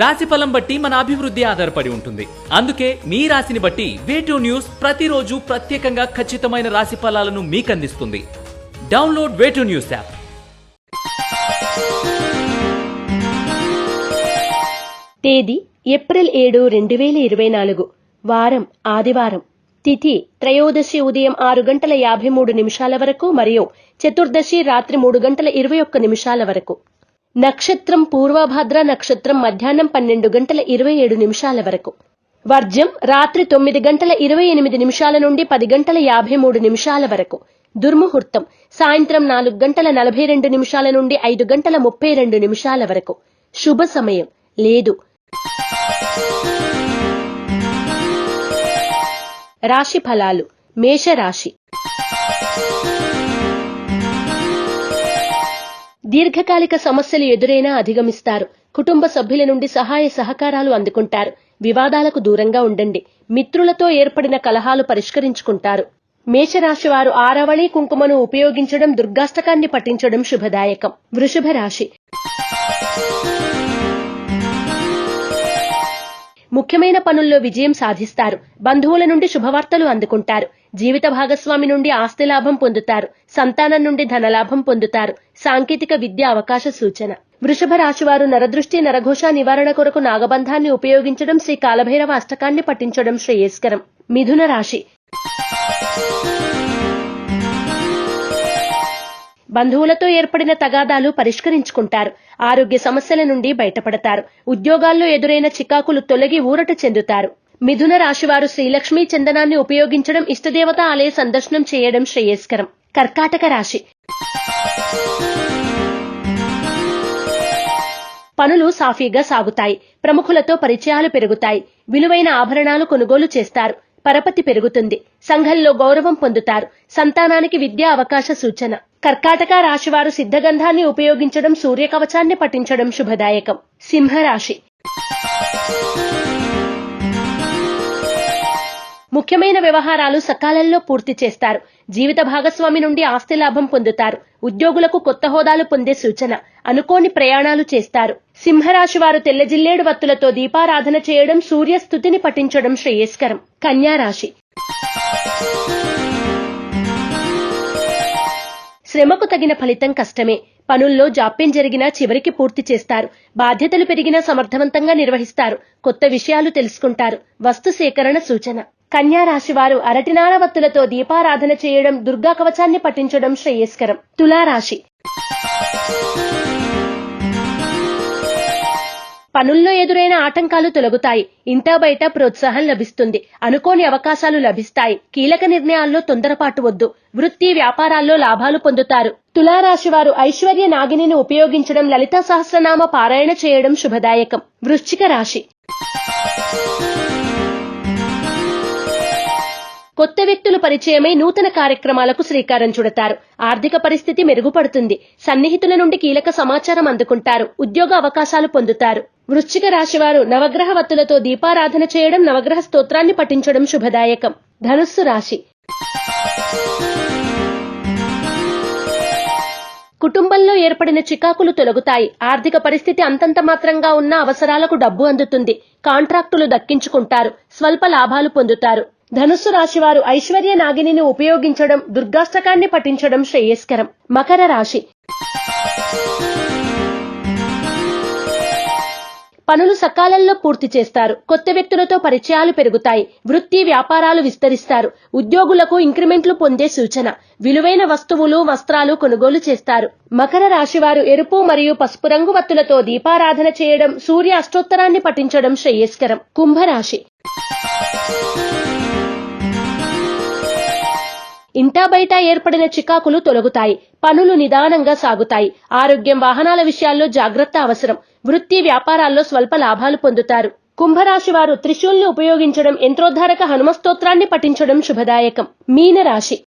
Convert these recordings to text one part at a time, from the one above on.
రాశి ఫలం బట్టి మన అభివృద్ధి ఆధారపడి ఉంటుంది. అందుకే మీ రాశిని బట్టి వేటూ న్యూస్ ప్రతిరోజు ప్రత్యేకంగా ఖచ్చితమైన రాశి ఫలాలను మీకు అందిస్తుంది download way two news app తేదీ ఏప్రిల్ ఏడు రెండు వేల ఇరవై నాలుగు వారం ఆదివారం. తిథి త్రయోదశి ఉదయం ఆరు గంటల యాభై మూడు నిమిషాల వరకు మరియు చతుర్దశి రాత్రి మూడు గంటల ఇరవై ఒక్క నిమిషాల వరకు. నక్షత్రం పూర్వభద్ర నక్షత్రం మధ్యాహ్నం పన్నెండు గంటల ఇరవై ఏడు నిమిషాల వరకు. వర్జం రాత్రి తొమ్మిది గంటల ఇరవై ఎనిమిది నిమిషాల నుండి పది గంటల యాభై మూడు నిమిషాల వరకు. దుర్ముహూర్తం సాయంత్రం నాలుగు గంటల నలభై రెండు నిమిషాల నుండి ఐదు గంటల ముప్పై రెండు నిమిషాల వరకు. శుభ సమయం. లేదు. రాశి ఫలాలు. మేషరాశి. దీర్ఘకాలిక సమస్యలు ఎదురైనా అధిగమిస్తారు. కుటుంబ సభ్యుల నుండి సహాయ సహకారాలు అందుకుంటారు. వివాదాలకు దూరంగా ఉండండి. మిత్రులతో ఏర్పడిన కలహాలు పరిష్కరించుకుంటారు. మేషరాశి వారు ఆరవళి కుంకుమను ఉపయోగించడం దుర్గాష్టకాన్ని పఠించడం శుభదాయకం. వృషభ రాశి ముఖ్యమైన పనుల్లో విజయం సాధిస్తారు. బంధువుల నుండి శుభవార్తలు అందుకుంటారు. జీవిత భాగస్వామి నుండి ఆస్తి లాభం పొందుతారు. సంతానం నుండి ధనలాభం పొందుతారు. సాంకేతిక విద్య అవకాశ సూచన. వృషభ రాశివారు నరదృష్టి నరఘోష నివారణ కొరకు నాగబంధాన్ని ఉపయోగించడం శ్రీ కాలభైరవ అష్టకాన్ని పఠించడం శ్రేయస్కరం. మిథున రాశి. బంధువులతో ఏర్పడిన తగాదాలు పరిష్కరించుకుంటారు. ఆరోగ్య సమస్యల నుండి బయటపడతారు. ఉద్యోగాల్లో ఎదురైన చికాకులు తొలగి ఊరట చెందుతారు. మిథున రాశివారు శ్రీలక్ష్మీ చందనాన్ని ఉపయోగించడం ఇష్టదేవత ఆలయ సందర్శనం చేయడం శ్రేయస్కరం. కర్కాటక రాశి. పనులు సాఫీగా సాగుతాయి. ప్రముఖులతో పరిచయాలు పెరుగుతాయి. విలువైన ఆభరణాలు కొనుగోలు చేస్తారు. పరపతి పెరుగుతుంది. సంఘంలో గౌరవం పొందుతారు. సంతానానికి విద్యా అవకాశ సూచన. కర్కాటక రాశివారు సిద్ధగంధాన్ని ఉపయోగించడం సూర్యకవచాన్ని పఠించడం శుభదాయకం. సింహరాశి. ముఖ్యమైన వ్యవహారాలు సకాలంలో పూర్తి చేస్తారు. జీవిత భాగస్వామి నుండి ఆస్తి లాభం పొందుతారు. ఉద్యోగులకు కొత్త హోదాలు పొందే సూచన. అనుకోని ప్రయాణాలు చేస్తారు. సింహరాశి వారు తెల్ల జిల్లేడు వత్తులతో దీపారాధన చేయడం సూర్య స్థుతిని పఠించడం శ్రేయస్కరం. కన్యా రాశి శ్రమకు తగిన ఫలితం కష్టమే. పనుల్లో జాప్యం జరిగినా చివరికి పూర్తి చేస్తారు. బాధ్యతలు పెరిగినా సమర్థవంతంగా నిర్వహిస్తారు. కొత్త విషయాలు తెలుసుకుంటారు. వస్తు సేకరణ సూచన. కన్యా రాశి వారు దీపారాధన చేయడం దుర్గా కవచాన్ని పఠించడం శ్రేయస్కరం. తులారాశి. పనుల్లో ఎదురైన ఆటంకాలు తొలగుతాయి. ఇంటా బయట ప్రోత్సాహం లభిస్తుంది. అనుకోని అవకాశాలు లభిస్తాయి. కీలక నిర్ణయాల్లో తొందరపాటు వద్దు. వృత్తి వ్యాపారాల్లో లాభాలు పొందుతారు. తులారాశి వారు ఐశ్వర్య నాగిని ఉపయోగించడం లలిత సహస్రనామ పారాయణ చేయడం శుభదాయకం. వృశ్చిక రాశి. కొత్త వ్యక్తుల పరిచయమై నూతన కార్యక్రమాలకు శ్రీకారం చుడతారు. ఆర్థిక పరిస్థితి మెరుగుపడుతుంది. సన్నిహితుల నుండి కీలక సమాచారం అందుకుంటారు. ఉద్యోగ అవకాశాలు పొందుతారు. వృశ్చిక రాశివారు నవగ్రహ వత్తులతో దీపారాధన చేయడం నవగ్రహ స్తోత్రాన్ని పఠించడం శుభదాయకం. ధనుస్సు రాశి. కుటుంబంలో ఏర్పడిన చికాకులు తొలగుతాయి. ఆర్థిక పరిస్థితి అంతంత మాత్రంగా ఉన్న అవసరాలకు డబ్బు అందుతుంది. కాంట్రాక్టులు దక్కించుకుంటారు. స్వల్ప లాభాలు పొందుతారు. ధనుస్సు రాశివారు ఐశ్వర్య నాగిని ఉపయోగించడం దుర్గాష్టకాన్ని పఠించడం శ్రేయస్కరం. మకర రాశి. పనులు సకాలంలో పూర్తి చేస్తారు. కొత్త వ్యక్తులతో పరిచయాలు పెరుగుతాయి. వృత్తి వ్యాపారాలు విస్తరిస్తారు. ఉద్యోగులకు ఇంక్రిమెంట్లు పొందే సూచన. విలువైన వస్తువులు వస్త్రాలు కొనుగోలు చేస్తారు. మకర రాశివారు ఎరుపు మరియు పసుపు రంగు వత్తులతో దీపారాధన చేయడం సూర్య అష్టోత్తరాన్ని పఠించడం శ్రేయస్కరం. కుంభరాశి. ఇంటా బయట ఏర్పడిన చికాకులు తొలగుతాయి. పనులు నిదానంగా సాగుతాయి. ఆరోగ్యం వాహనాల విషయాల్లో జాగ్రత్త అవసరం. వృత్తి వ్యాపారాల్లో స్వల్ప లాభాలు పొందుతారు. కుంభరాశి వారు త్రిశూల్ని ఉపయోగించడం యంత్రోద్ధారక హనుమస్తోత్రాన్ని పఠించడం శుభదాయకం. మీనరాశి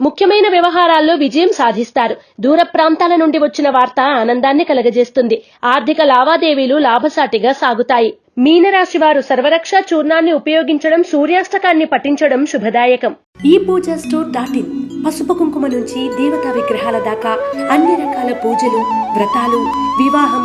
ముఖ్యమైన వ్యవహారాల్లో విజయం సాధిస్తారు. దూర ప్రాంతాల నుండి వచ్చిన వార్త ఆనందాన్ని కలగజేస్తుంది. ఆర్థిక లావాదేవీలు లాభసాటిగా సాగుతాయి. మీనరాశి వారు సర్వరక్ష చూర్ణాన్ని ఉపయోగించడం సూర్యాష్టకాన్ని పఠించడం శుభదాయకం. ఈ పూజ స్టోర్ డాట్ ఇన్. పసుపు కుంకుమ నుంచి దేవతా విగ్రహాల దాకా అన్ని రకాల పూజలు వ్రతాలు వివాహం